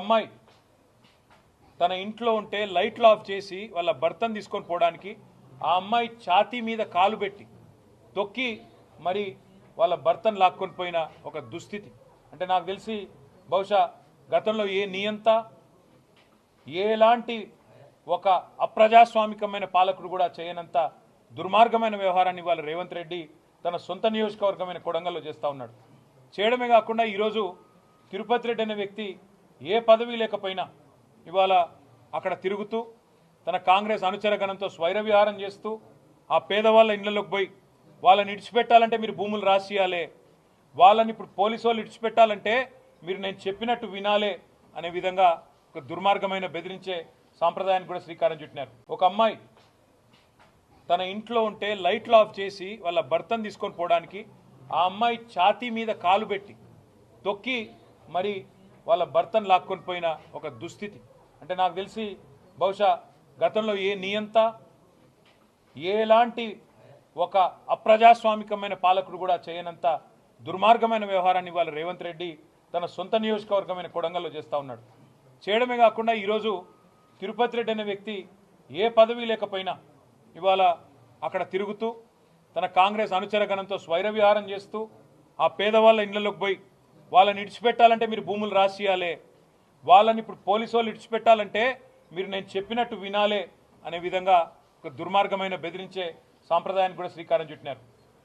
అమ్మాయి తన ఇంట్లో ఉంటే లైట్లు ఆఫ్ చేసి వాళ్ళ భర్తను తీసుకొని పోవడానికి ఆ అమ్మాయి ఛాతీ మీద కాలు పెట్టి తొక్కి మరి వాళ్ళ భర్తను లాక్కొని పోయిన ఒక దుస్థితి. అంటే నాకు తెలిసి బహుశా గతంలో ఏ నియంత ఎలాంటి ఒక అప్రజాస్వామికమైన పాలకుడు కూడా చేయనంత దుర్మార్గమైన వ్యవహారాన్ని ఇవాళ రేవంత్ రెడ్డి తన సొంత నియోజకవర్గమైన కొడంగల్లో చేస్తూ ఉన్నాడు. చేయడమే కాకుండా ఈరోజు తిరుపతి రెడ్డి అనే వ్యక్తి ఏ పదవి లేకపోయినా ఇవాళ అక్కడ తిరుగుతూ తన కాంగ్రెస్ అనుచర గణంతో స్వైర విహారం చేస్తూ ఆ పేదవాళ్ళ ఇళ్ళలోకి పోయి వాళ్ళని ఇడిచిపెట్టాలంటే మీరు భూములు రాసియాలే. వాళ్ళని ఇప్పుడు పోలీసు వాళ్ళు ఇడిచిపెట్టాలంటే మీరు నేను చెప్పినట్టు వినాలే అనే విధంగా ఒక దుర్మార్గమైన బెదిరించే సాంప్రదాయానికి కూడా శ్రీకారం చుట్టినారు. ఒక అమ్మాయి తన ఇంట్లో ఉంటే లైట్లు ఆఫ్ చేసి వాళ్ళ భర్తను తీసుకొని పోవడానికి ఆ అమ్మాయి ఛాతీ మీద కాలు పెట్టి తొక్కి మరి వాళ్ళ భర్తను లాక్కొని పోయిన ఒక దుస్థితి. అంటే నాకు తెలిసి బహుశా గతంలో ఏ నియంత ఎలాంటి ఒక అప్రజాస్వామికమైన పాలకుడు కూడా చేయనంత దుర్మార్గమైన వ్యవహారాన్ని ఇవాళ రేవంత్ రెడ్డి తన సొంత నియోజకవర్గమైన కొడంగల్లో చేస్తూ ఉన్నాడు. చేయడమే కాకుండా ఈరోజు తిరుపతి రెడ్డి అనే వ్యక్తి ఏ పదవి లేకపోయినా ఇవాళ అక్కడ తిరుగుతూ తన కాంగ్రెస్ అనుచరగణంతో స్వైర విహారం చేస్తూ ఆ పేదవాళ్ళ ఇళ్ళలోకి పోయి వాళ్ళని ఇడిచిపెట్టాలంటే మీరు భూములు రాసియాలే. వాళ్ళని ఇప్పుడు పోలీసు వాళ్ళు ఇడిచిపెట్టాలంటే మీరు నేను చెప్పినట్టు వినాలే అనే విధంగా ఒక దుర్మార్గమైన బెదిరించే సాంప్రదాయానికి కూడా శ్రీకారం చుట్టినారు.